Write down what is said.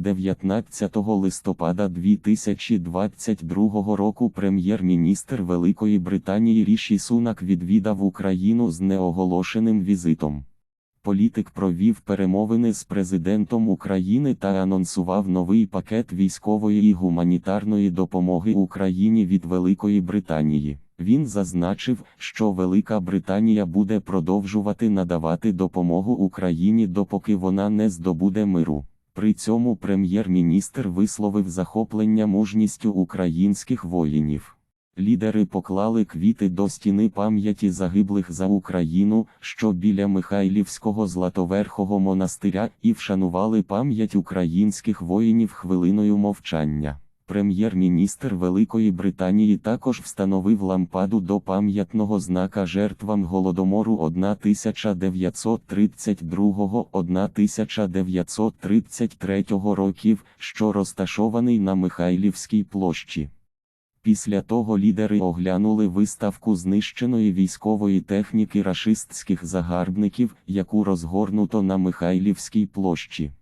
19 листопада 2022 року прем'єр-міністр Великої Британії Ріші Сунак відвідав Україну з неоголошеним візитом. Політик провів перемовини з президентом України та анонсував новий пакет військової і гуманітарної допомоги Україні від Великої Британії. Він зазначив, що Велика Британія буде продовжувати надавати допомогу Україні допоки вона не здобуде миру. При цьому прем'єр-міністр висловив захоплення мужністю українських воїнів. Лідери поклали квіти до стіни пам'яті загиблих за Україну, що біля Михайлівського Златоверхого монастиря, і вшанували пам'ять українських воїнів хвилиною мовчання. Прем'єр-міністр Великої Британії також встановив лампаду до пам'ятного знака жертвам голодомору 1932-1933 років, що розташований на Михайлівській площі. Після того лідери оглянули виставку знищеної військової техніки рашистських загарбників, яку розгорнуто на Михайлівській площі.